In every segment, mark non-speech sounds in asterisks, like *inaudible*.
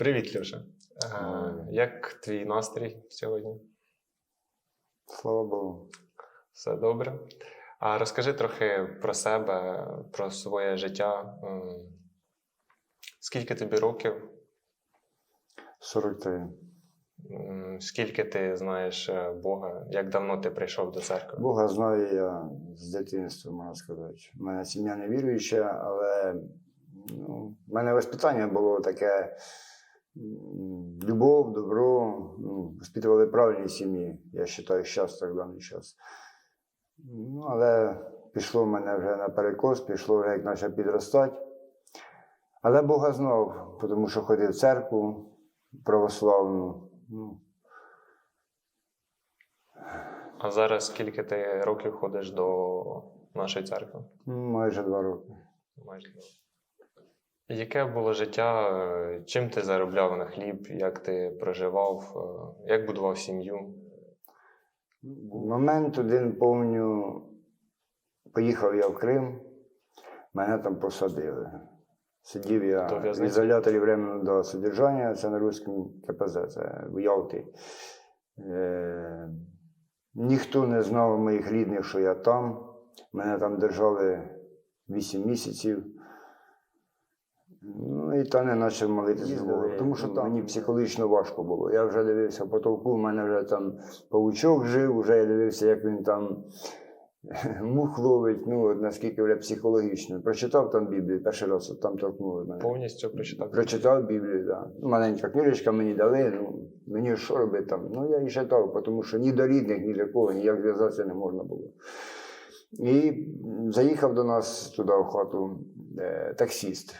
Привіт, Люша. Як твій настрій сьогодні? Слава Богу. Все добре? А розкажи трохи про себе, про своє життя. Скільки тобі років? 43. Скільки ти знаєш е, Бога? Як давно ти прийшов до церкви? Бога знаю я з дитинства, можна сказати. У мене сім'я не віруюча, але ну, в мене воспитання було таке любов, добро. Ну, воспитували правильні сім'ї, я вважаю, зараз, так даний час. Ну, але пішло в мене вже на перекос, пішло вже як почав підростати. Але Бога знав, тому що ходив в церкву православну. Ну, А зараз скільки ти років ходиш до нашої церкви? майже два роки. Майже два. Яке було життя? е, Чим ти заробляв на хліб? Як ти проживав? е, Як будував сім'ю? Момент один помню, поїхав я в Крим, мене там посадили. Сидів я в ізоляторі временного до содержання, це на руському КПЗ, це в Ялті. Е, ніхто не знав моїх рідних, що я там. Мене там держали 8 місяців. Ну і та не почав молитися Бога, тому що там мені психологічно важко було. Я вже дивився по толку, в мене вже там павучок жив, вже я дивився, як він там *laughs* мух ловить, ну, наскільки вже психологічно. Прочитав там Біблію, перший раз там торкнули мене. Повністю прочитав? Прочитав Біблію, так. Да. Маленька книжечка мені дали, ну, мені що робити там? Ну, я і читав, тому що ні до рідних, ні до кого, ніяк зв'язатися не можна було. І заїхав до нас туди в хату е, таксіст.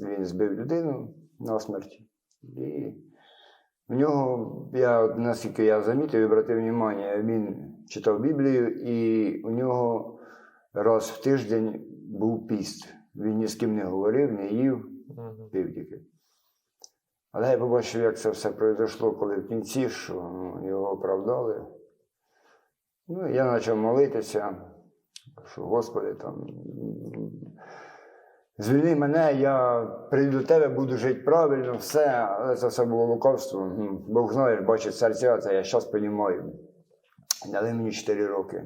Він збив людину на смерть. І в нього, я, наскільки я замітив і обратив увагу, він читав Біблію, і у нього раз в тиждень був піст. Він ні з ким не говорив, не їв, пив тільки. Але я побачив, як це все пройшло, коли в кінці, що його оправдали. Ну, я почав молитися, що Господи, там, звільни мене, я прийду до тебе, буду жити правильно, все, але це все було лукавство. Бог знаєш, бачить серця, це я зараз розумію. Дали мені 4 роки.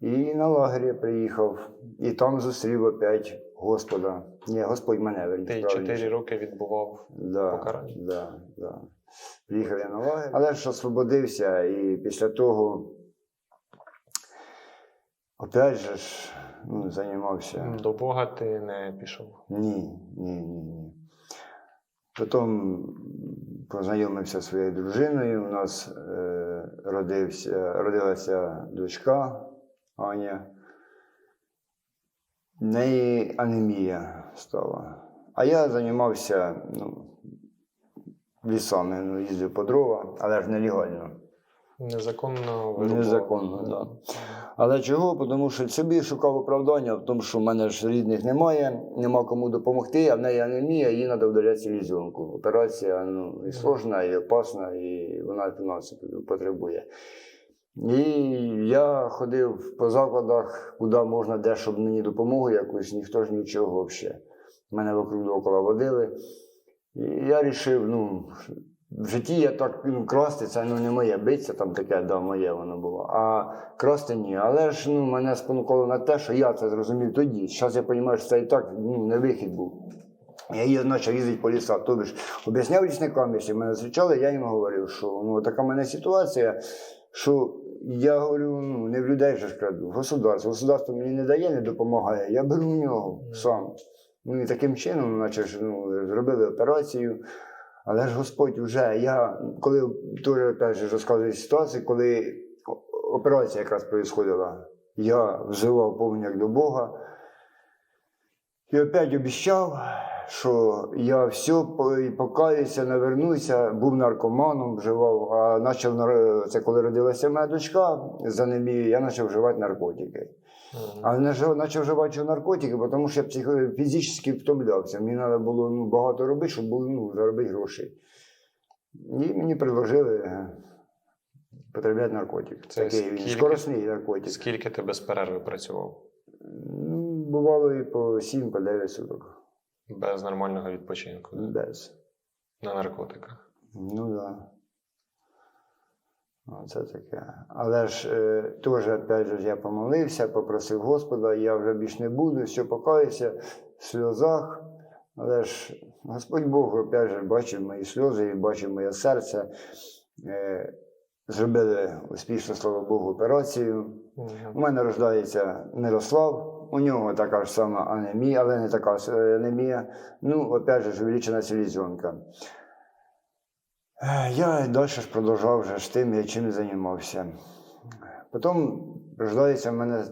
І на лагері я приїхав, і там зустрів опять Господа. Ні, Господь мене верніше. Ти правильніше. 4 роки відбував. Да, покарання? да, да. Приїхав я на лагер, але ж освободився, і після того опять же ж ну, займався. До Бога ти не пішов. Ні, ні, ні, ні. Потім познайомився зі своєю дружиною. У нас е, родився, родилася дочка Аня. В неї анемія стала. А я займався ну, лісами, ну, їздив по дрова, але ж нелегально. Незаконно вирубав. Незаконно, так. Да. Але чого? Тому що собі шукав оправдання в тому, що в мене ж рідних немає, нема кому допомогти, а в неї анемія, їй треба вдаляти селезенку. Операція ну, і сложна, і опасна, і вона фінансів потребує. І я ходив по закладах, куди можна де, щоб мені допомогу якусь, ніхто ж нічого взагалі. Мене вокруг довкола водили. І я вирішив, ну, в житті я так ну, красти, це ну, не моє биться, там таке, да, моє воно було. А красти ні. Але ж ну, мене спонукало на те, що я це зрозумів тоді. Зараз я розумію, що це і так ну, не вихід був. Я її почав їздити по лісах. Тобто ж об'ясняв лісникам, якщо мене зустрічали, я їм говорив, що ну, така в мене ситуація, що я говорю, ну, не в людей ж краду, в государство. Государство мені не дає, не допомагає. Я беру у нього сам. Ну і таким чином, наче ж ну, зробили операцію. Але ж Господь вже, я коли теж опять розказую ситуацію, коли операція якраз происходила, я взивав повняк до Бога. І опять обіцяв, що я все покаюся, навернуся, був наркоманом, вживав, а почав це коли родилася моя дочка з анемією, я почав вживати наркотики. А жив- почав наркотики, тому що я психо- фізично втомлявся. Мені треба було ну, багато робити, щоб було, ну, заробити гроші. І мені предложили е, потребляти наркотик. Це Такий скільки- скоросний наркотик. Скільки ти без перерви працював? Ну, бувало і по 7-9 суток. Без нормального відпочинку. Без. на наркотиках. Ну так. Да. Оце таке. Але ж е, теж, опять же, я помолився, попросив Господа, я вже більш не буду, все покаюся в сльозах. Але ж Господь Бог, опять же, бачив мої сльози і бачив моє серце. Е, зробили успішно, слава Богу, операцію. У мене рождається Мирослав, у нього така ж сама анемія, але не така е, анемія. Ну, опять же, увеличена селезенка. Е, Я далі ж продовжував вже ж тим, я чим займався. Потім рождається в мене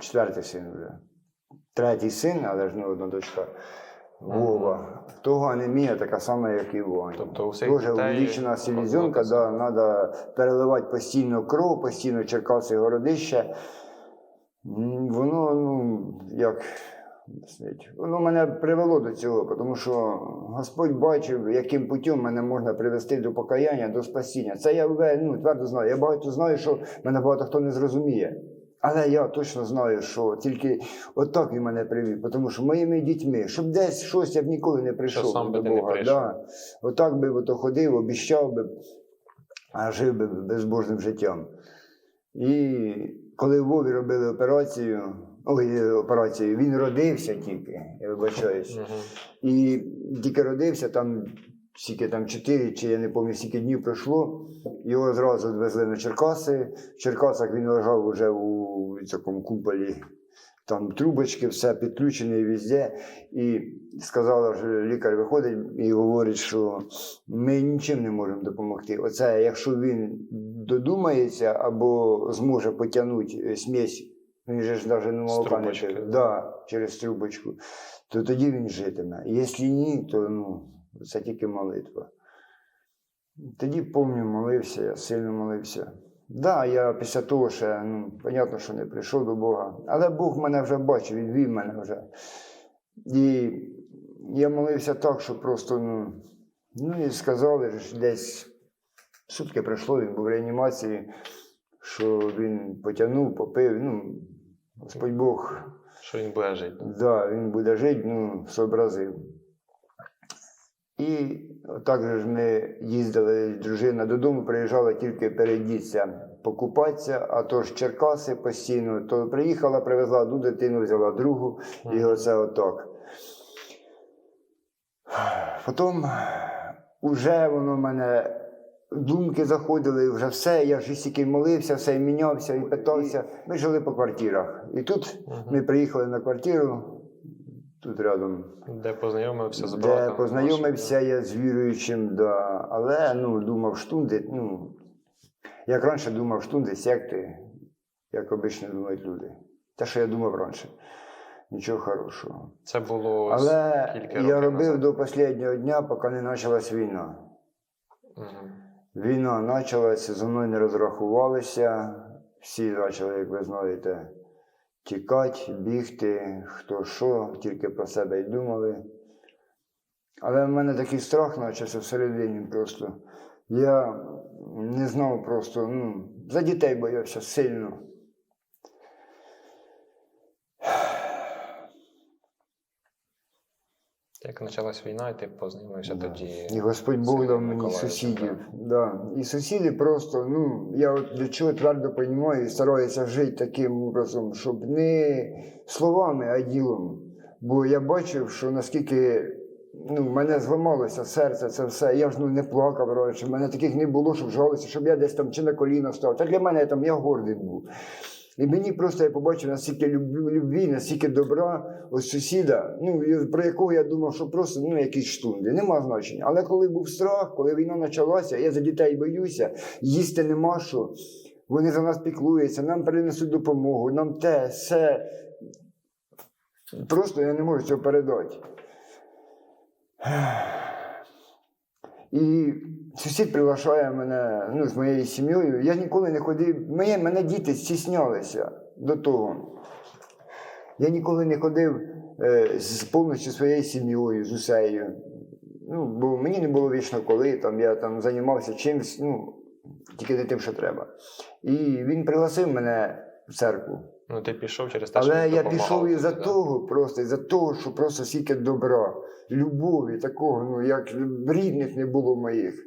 четвертий син вже. Третій син, але ж не одна дочка. Вова. Того анемія така сама, як і Ваня. Тобто у всіх Дуже увеличена однаково. да, треба переливати постійно кров, постійно черкаси городище. Воно, ну, як воно мене привело до цього, тому що Господь бачив, яким путем мене можна привести до покаяння, до спасіння. Це я ну, твердо знаю. Я багато знаю, що мене багато хто не зрозуміє. Але я точно знаю, що тільки отак він мене привів, тому що моїми дітьми, щоб десь щось я б ніколи не прийшов сам би до не Бога. прийшов. Да. Отак би ото ходив, обіщав би, а жив би безбожним життям. І коли в Вові робили операцію, ой, операцію, він родився тільки, я вибачаюсь. Мгм. І тільки родився, там скільки там 4 чи я не пам'ятаю, скільки днів пройшло. Його зразу відвезли на Черкаси. В Черкасах він лежав уже у такому куполі. Там трубочки, все підключене везде. І сказала, що лікар виходить і говорить, що ми нічим не можемо допомогти. Оце, якщо він додумається або зможе потягнути смесь, він же ж навіть не молока не пив. Да, через трубочку, то тоді він житиме. Якщо ні, то ну, це тільки молитва. Тоді пам'ятаю, молився, я сильно молився. Так, да, я після того ще, ну, понятно, що не прийшов до Бога. Але Бог мене вже бачив, він вів мене вже. І я молився так, що просто, ну, ну і сказали ж десь сутки пройшло, він був в реанімації, що він потягнув, попив. Ну, Господь Бог Що він буде жити. Да, він буде жити, ну, зобразив. І так же ж ми їздили, дружина додому приїжджала тільки передіться покупатися, а то ж Черкаси постійно, то приїхала, привезла одну дитину, взяла другу, і оце отак. Потім вже воно мене. Думки заходили, вже все, я ж і стільки молився, все і мінявся, і питався. Ми жили по квартирах. І тут ми приїхали на квартиру, тут рядом, Де познайомився з де познайомився я з віруючим, да. але ну, думав, штунди, ну, як раніше думав, штунди, секти, як обично думають люди. Те, що я думав раніше. Нічого хорошого. Це було Але скільки я робив назад? до останнього дня, поки не почалась війна. Мгм. Війна почалася, зо мною не розрахувалися. Всі почали, як ви знаєте, тікати, бігти, хто що, тільки про себе й думали. Але в мене такий страх почався всередині просто. Я не знав просто, ну, за дітей боявся сильно. Як почалась війна, і ти познайомився Да. тоді. І Господь Бог дав мені сусідів. Да. І сусіди просто, ну, я от для чого твердо розумію і стараюся жити таким образом, щоб не словами, а ділом. Бо я бачив, що наскільки ну, мене зламалося серце, це все. Я ж ну, не плакав раніше, в мене таких не було, щоб жалося, щоб я десь там чи на коліна став. Та для мене там я гордий був. І мені просто я побачив настільки любві, настільки добра ось сусіда, ну, про якого я думав, що просто ну, якісь штунди, нема значення. Але коли був страх, коли війна почалася, я за дітей боюся, їсти нема що. Вони за нас піклуються, нам принесуть допомогу, нам те, все. Просто я не можу цього передати. І сусід приглашає мене ну, з моєю сім'єю. Я ніколи не ходив. Моє, мене діти стіснялися до того. Я ніколи не ходив е, з повністю своєю сім'єю, з усею. Ну, бо мені не було вічно коли, там, я там займався чимось, ну, тільки не тим, що треба. І він пригласив мене в церкву. Ну, ти пішов через те, що Але він я допомагав пішов із-за да? того, просто із-за того, що просто стільки добра, любові, такого, ну як рідних не було моїх.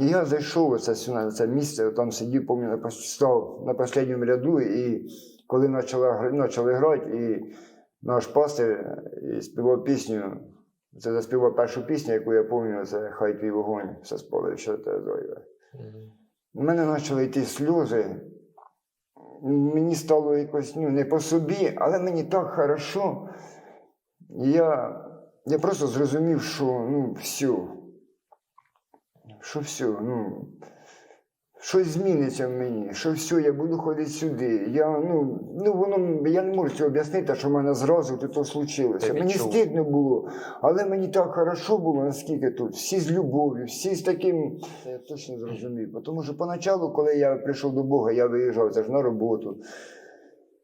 І я зайшов оце сюди, на це місце, там сидів, пам'ятаю, став на останньому ряду, і коли почали, почали грати, і наш пастир е, співав пісню, це заспівав першу пісню, яку я пам'ятаю, це Хай твій вогонь, все спали, що те зоє. Мгм. У мене почали йти сльози. Мені стало якось ну, не по собі, але мені так хорошо. Я, я просто зрозумів, що ну, все. Що все, ну, щось зміниться в мені, що все, я буду ходити сюди. Я, ну, ну, воно, я не можу цього об'яснити, що в мене зразу то случилося. Ти Мені відчув. стидно було, але мені так хорошо було, наскільки тут. Всі з любов'ю, всі з таким. Це я точно зрозумів. Тому що поначалу, коли я прийшов до Бога, я виїжджав це ж на роботу.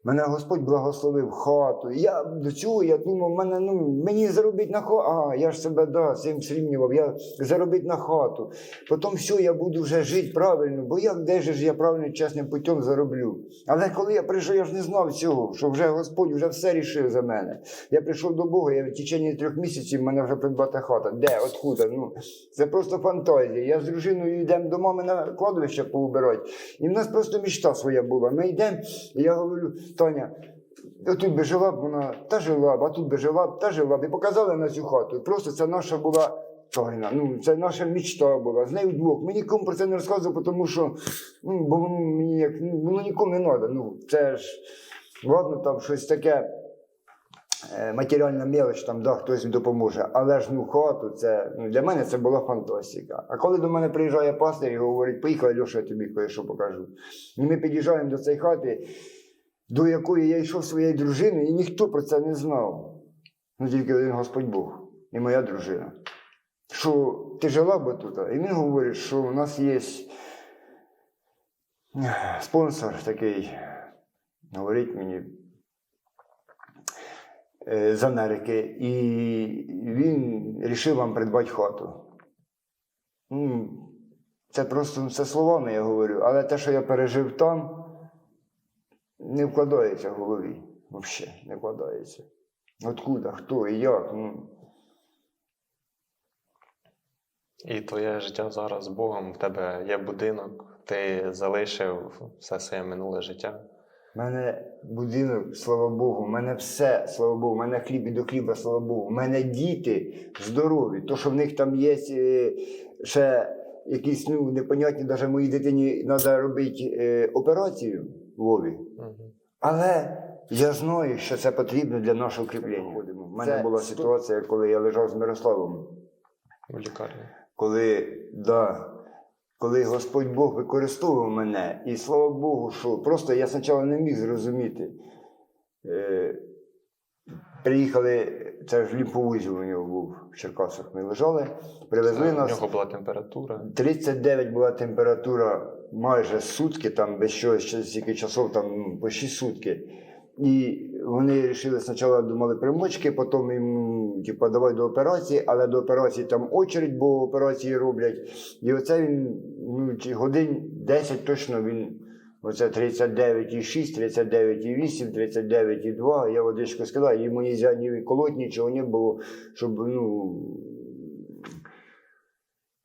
Мене Господь благословив хату. Я до цього я думав, мене, ну, мені заробити на хату. А, я ж себе да, цим срівнював, я заробити на хату. Потім все, я буду вже жити правильно, бо як де ж я правильно чесним путем зароблю. Але коли я прийшов, я ж не знав цього, що вже Господь вже все рішив за мене. Я прийшов до Бога, я в течение трьох місяців в мене вже придбата хата. Де, откуда? Ну, це просто фантазія. Я з дружиною йдемо до мами на кладовище поубирати. І в нас просто мечта своя була. Ми йдемо, і я говорю, Таня, отут би жила б вона, та жила б, а тут би жила б, та жила б. І показали на цю хату. І просто це наша була тайна. Ну, це наша мечта була. З нею вдвох. Ми нікому про це не розказував, тому що ну, бо мені як ну, нікому не треба. Ну, це ж ладно, там щось таке. е, Матеріальна мелоч, там да, хтось допоможе, але ж ну хату, це ну, для мене це була фантастика. А коли до мене приїжджає пастир і говорить, поїхали, Льоша, я тобі кое-що покажу. І ми під'їжджаємо до цієї хати, до якої я йшов своєю дружиною, і ніхто про це не знав. Ну тільки один Господь Бог і моя дружина. Що ти жила би тут? І він говорить, що у нас є спонсор такий, говорить мені е, з Америки, і він вирішив вам придбати хату. Ну, Це просто це словами я говорю, але те, що я пережив там, не вкладається в голові. Взагалі не вкладається. Откуда, хто і як. Ну, І твоє життя зараз з Богом, в тебе є будинок, ти залишив все своє минуле життя. У мене будинок, слава Богу, у мене все, слава Богу, у мене хліб і до хліба, слава Богу. У мене діти здорові. То, що в них там є е, ще якісь ну, непонятні, навіть моїй дитині треба робити е, операцію в Вові. Але я знаю, що це потрібно для нашого укріплення. У мене Це була ситуація, коли я лежав з Мирославом. В лікарні. коли, да, коли Господь Бог використовував мене, і слава Богу, що просто я спочатку не міг зрозуміти. Е, приїхали, це ж лімфовузіл у нього був в Черкасах. Ми лежали, привезли У нас. нього була температура. 39 була температура майже сутки, там без чогось, стільки часов, там ну, по 6 сутки. І вони вирішили спочатку думали примочки, потім їм, типу, давай до операції, але до операції там очередь, бо операції роблять. І оце він ну, годин 10 точно він. Оце 39,6, 39,8, 39,2. Я водичку сказав, йому нельзя ні колоть, нічого не було, щоб ну,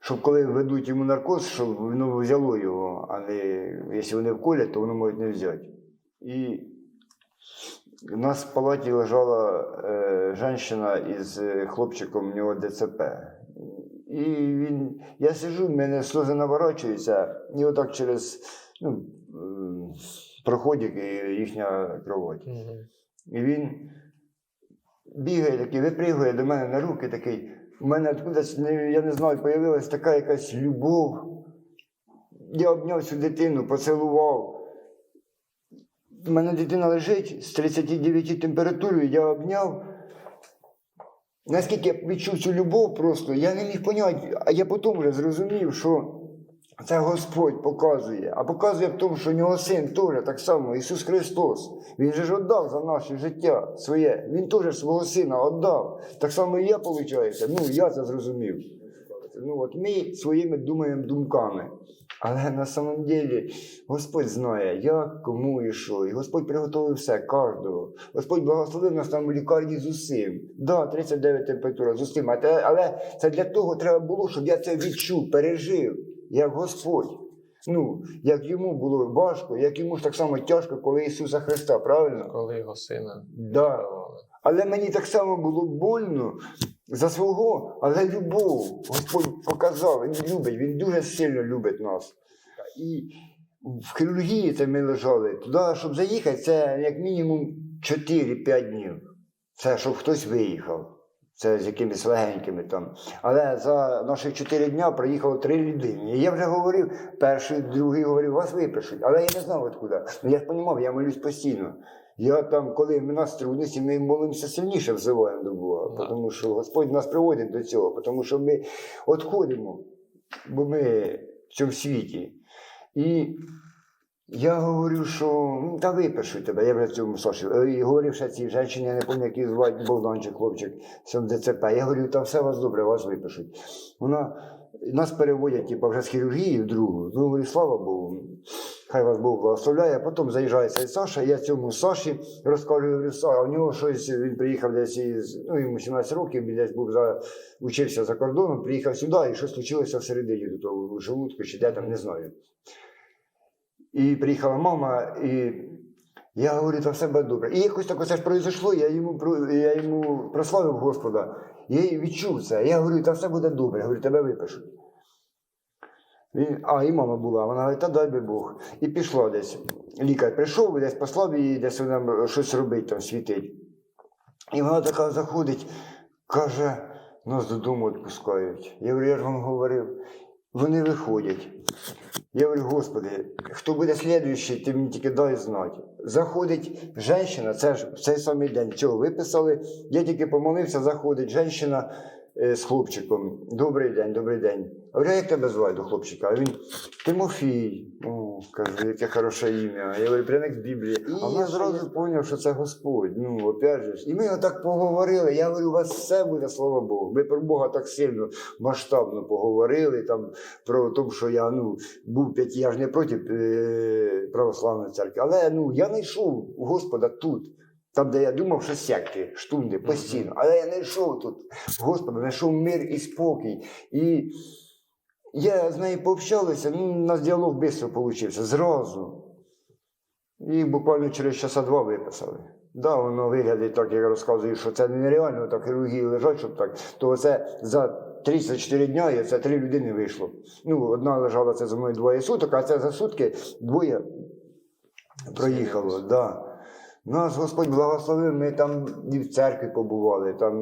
щоб коли ведуть йому наркоз, щоб воно взяло його, а не якщо вони вколять, то воно можуть не взяти. І у нас в палаті лежала е, жінка із е, хлопчиком, у нього ДЦП. І він, я сижу, в мене сльози наворачуються, і отак через ну, м, проходить і їхня кровать. Мгм. І він бігає такий, випригує до мене на руки такий. У мене откудись, я не знаю, появилась така якась любов. Я обняв цю дитину, поцілував. У мене дитина лежить з 39 температурою, я обняв. Наскільки я відчув цю любов просто, я не міг поняти, а я потім вже зрозумів, що це Господь показує. А показує в тому, що у нього син теж так само, Ісус Христос. Він же ж віддав за наше життя своє. Він теж свого сина віддав. Так само і я, виходить. Ну, я це зрозумів. Ну, от ми своїми думаємо думками. Але на самом деле Господь знає, як, кому і що. І Господь приготовив все, кожного. Господь благословив нас там в лікарні з усім. Да, 39 температура з усім. Але це для того треба було, щоб я це відчув, пережив, як Господь. Ну, як йому було важко, як йому ж так само тяжко, коли Ісуса Христа, правильно? Коли його сина Да. Але мені так само було больно за свого, але любов Господь показав, Він любить, Він дуже сильно любить нас. І в хірургії це ми лежали. Туди, щоб заїхати, це як мінімум 4-5 днів. Це щоб хтось виїхав. Це з якимись легенькими там. Але за наші 4 дня приїхало три людини. І я вже говорив, перший, другий говорив, вас випишуть. Але я не знав откуда. Ну я ж розумів, я молюсь постійно. Я там, коли в нас трудності, ми молимося сильніше взиваємо до Бога, Да. тому що Господь нас приводить до цього, тому що ми відходимо, бо ми в цьому світі. І я говорю, що ну, та випишу тебе, я вже цьому Саші. Е, І говорив ще цій жінці, я не пам'ятаю, як її звати Богданчик, хлопчик, сам ДЦП. Я говорю, та все у вас добре, вас випишуть. Вона нас переводять типу, вже з хірургії в другу. Ну, говорю, слава Богу. Хай вас Бог благословляє. Потім заїжджає цей Саша, я цьому Саші розказую, говорю, Саша, у нього щось, він приїхав десь із, ну, йому 17 років, він десь був за, учився за кордоном, приїхав сюди, і щось случилося всередині до того в желудку, чи де там, не знаю. І приїхала мама, і я говорю, та все буде добре. І якось так оце ж произошло, я йому, я йому прославив Господа. Я відчув це. Я говорю, та все буде добре. Говорю, тебе випишуть. Він, а, і мама була, вона говорить, та дай би Бог. І пішла десь. Лікар прийшов, десь послав її, десь вона щось робить, там світить. І вона така заходить, каже, нас додому відпускають. Я говорю, я ж вам говорив, вони виходять. Я говорю, Господи, хто буде слідуючий, ти мені тільки дай знати. Заходить жінка, це ж в цей самий день цього виписали. Я тільки помолився, заходить жінка з хлопчиком. Добрий день, добрий день. А говорю, як тебе звати до хлопчика? А він Тимофій. О, кажу, яке хороше ім'я. Я говорю, прямо з Біблії. І я зразу зрозумів, що це Господь. Ну, опять же. І ми отак поговорили. Я говорю, у вас все буде, слава Богу. Ми про Бога так сильно масштабно поговорили. Там про те, що я ну, був п'яті, я ж не проти е, православної церкви. Але ну, я знайшов Господа тут. Там, де я думав, що секти, штунди, постійно. Але я знайшов тут Господа, знайшов мир і спокій. І я з нею пообщалися, ну, у нас діалог швидко вийшов, зразу. І буквально через часа два виписали. Да, воно виглядає так, як я розказую, що це нереально, так хірургії лежать, щоб так. То це за 34 дня і це три людини вийшло. Ну, одна лежала це за мною двоє суток, а це за сутки двоє проїхало. Да. Нас Господь благословив, ми там і в церкві побували. Там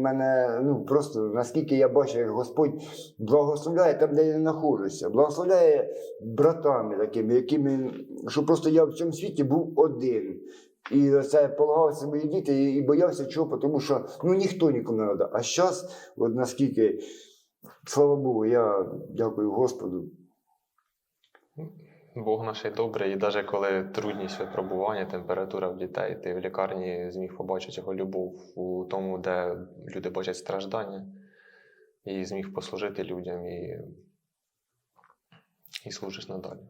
мене, ну просто наскільки я бачу, як Господь благословляє там, де я знаходжуся, благословляє братами такими, якими, що просто я в цьому світі був один. І це полагався мої діти і боявся чого, тому що ну ніхто нікому не треба. А зараз, от наскільки, слава Богу, я дякую Господу. Бог наш добрий, і навіть коли трудність випробування, температура в дітей, ти в лікарні зміг побачити його любов у тому, де люди бачать страждання, і зміг послужити людям і, і служиш надалі.